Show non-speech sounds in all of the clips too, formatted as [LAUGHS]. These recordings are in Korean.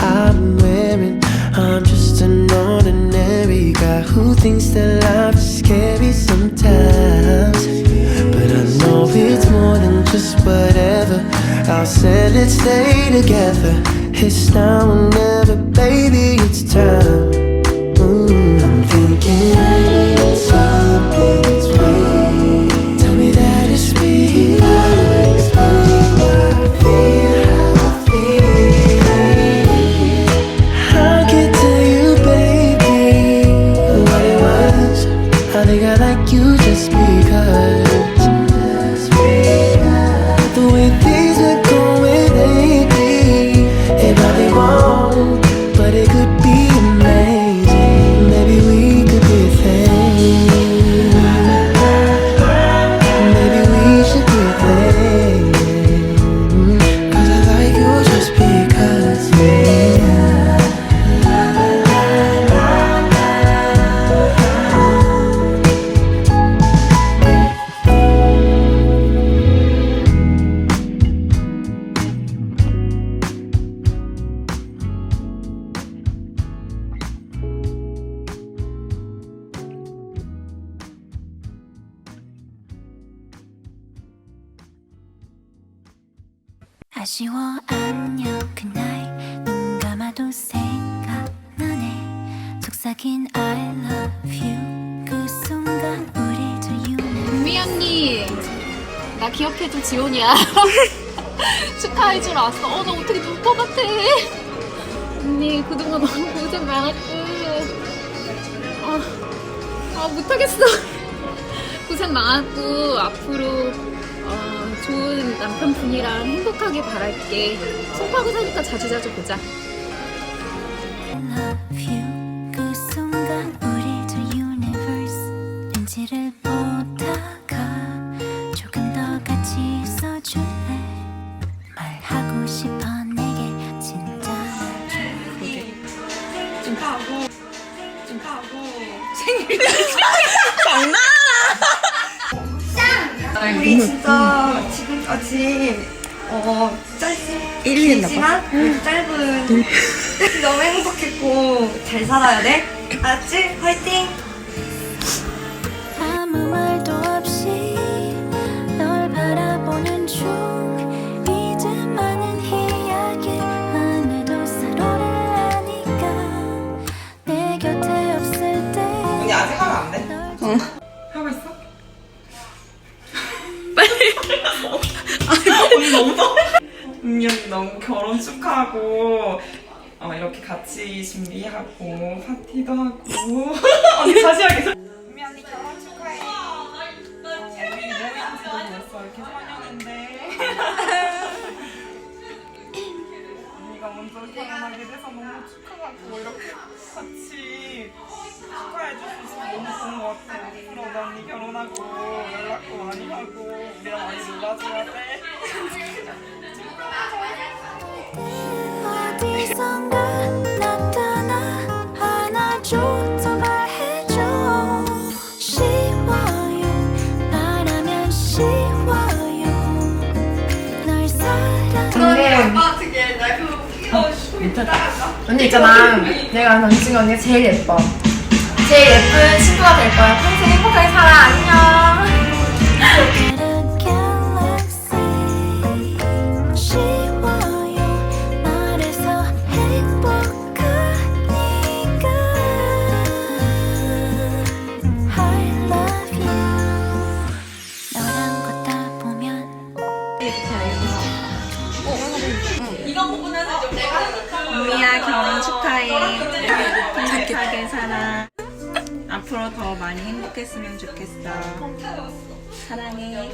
I'm wearing. I'm just an ordinary guy who thinks that life is scary sometimes. But I know it's more than just whatever. I'll say let's stay together. It's now or never, baby, it's time. 아쉬워 안녕 그날. 눈 감아도 생각나네. 속삭인 I love you. 그 순간 우릴 두 유는 은미 언니 나 기억해줘 지원이야. [LAUGHS] 축하해 주러 왔어. 어나 어떻게 것 같아 언니 그동안 너무 고생 많았고. 아, 아 못하겠어. [LAUGHS] 고생 많았고 앞으로 남편분이랑 행복하게 바랄게. 손파고 사니까 자주자주 보자. 그 [LAUGHS] 우리 진짜 지금까지 어 짧지 길지만 그래도 짧은 너무 행복했고 잘 살아야 돼 알았지? 화이팅! 너무 은미 언니 너무 결혼 축하하고 어, 이렇게 같이 준비하고 파티도 하고 [LAUGHS] 언니 다시 하겠어 은미 언니 결혼 축하해 언니 뭐인지도 벌써 이렇게 4년인데 언니가 먼저 결혼하게 돼서 너무 축하하고 이렇게 같이 있어서 너무 좋은 것 같아. 앞으로 언니 결혼하고 연락도 많이 하고 우리랑 많이 놀아줘야 돼. 어디선가 나타나 안아줘 더 말해줘. 쉬워요. 말하면 쉬워요. 널 사랑 언니 있잖아. 내가 남친 언니가 제일 예뻐. 제일 예쁜 친구가 될 거야. 평생 미야 결혼 축하해. 행복하게 살아. 앞으로 더 많이 행복했으면 좋겠어. 사랑해.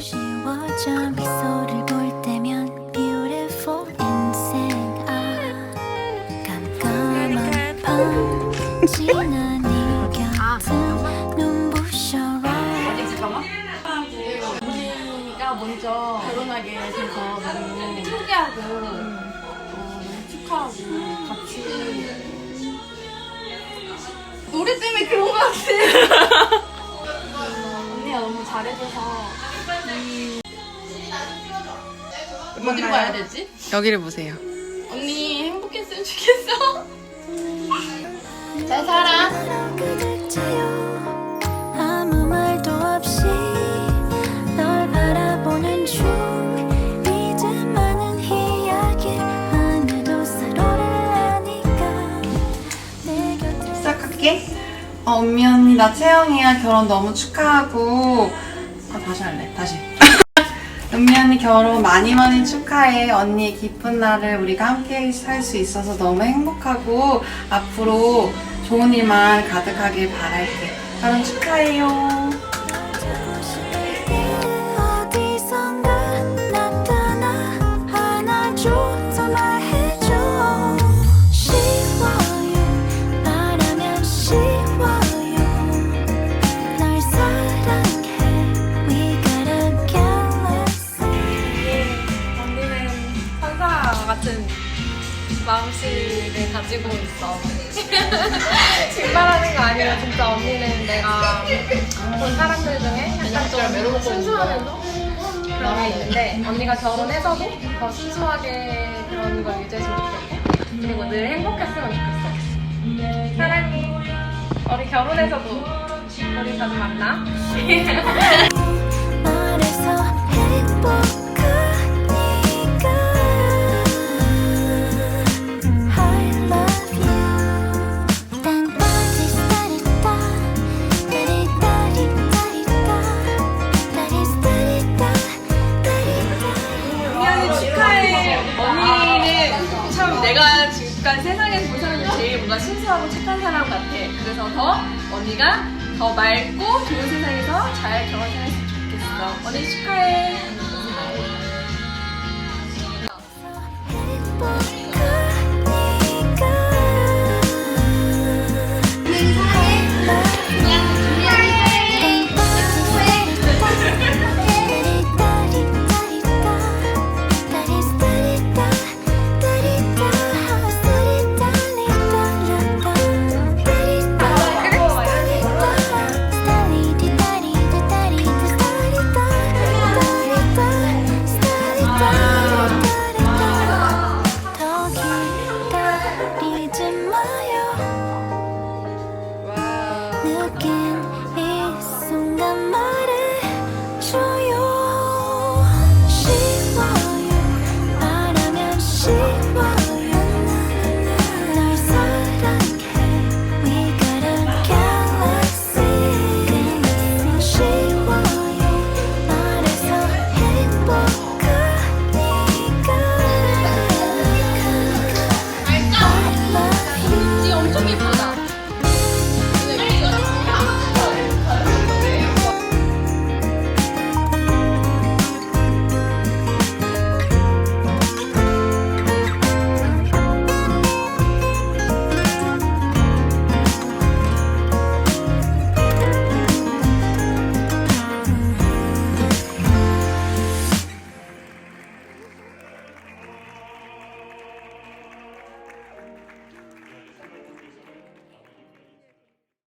쉬워져 미소를 볼 때면 beautiful 인생 아 깜깜한 밤 지난 이 곁은 눈부셔라 언니가 먼저 결혼하게 돼서 너무 포기하고 노래 때문에 그런 것 같아. [LAUGHS] 언니가 너무 잘해줘서. 어디로 가야 되지? 여기를 보세요. 언니 행복했으면 좋겠어. 잘 살아 엄미 언니 나 채영이야. 결혼 너무 축하하고. 아 다시 할래? 다시. [LAUGHS] 은미 언니 결혼 많이 많이 축하해. 언니의 기쁜 날을 우리가 함께 살 수 있어서 너무 행복하고 앞으로 좋은 일만 가득하길 바랄게. 결혼 축하해요 가지고 있어. [LAUGHS] 증말하는 거 아니라 진짜 언니는 내가 본 사람들 중에 약간 좀 순수하면서 그런 게 있는데 언니가 결혼해서도 더 순수하게 그런 걸 유지했으면 좋겠고 그리고 늘 행복했으면 좋겠어. 사랑해. 우리 결혼해서도 우리 자주 만나. [LAUGHS] 지금까지 세상에서 본 사람 중에 제일 뭔가 순수하고 착한 사람 같아. 그래서 더 언니가 더 맑고 좋은 세상에서 잘 결혼했으면 좋겠어. 언니 축하해.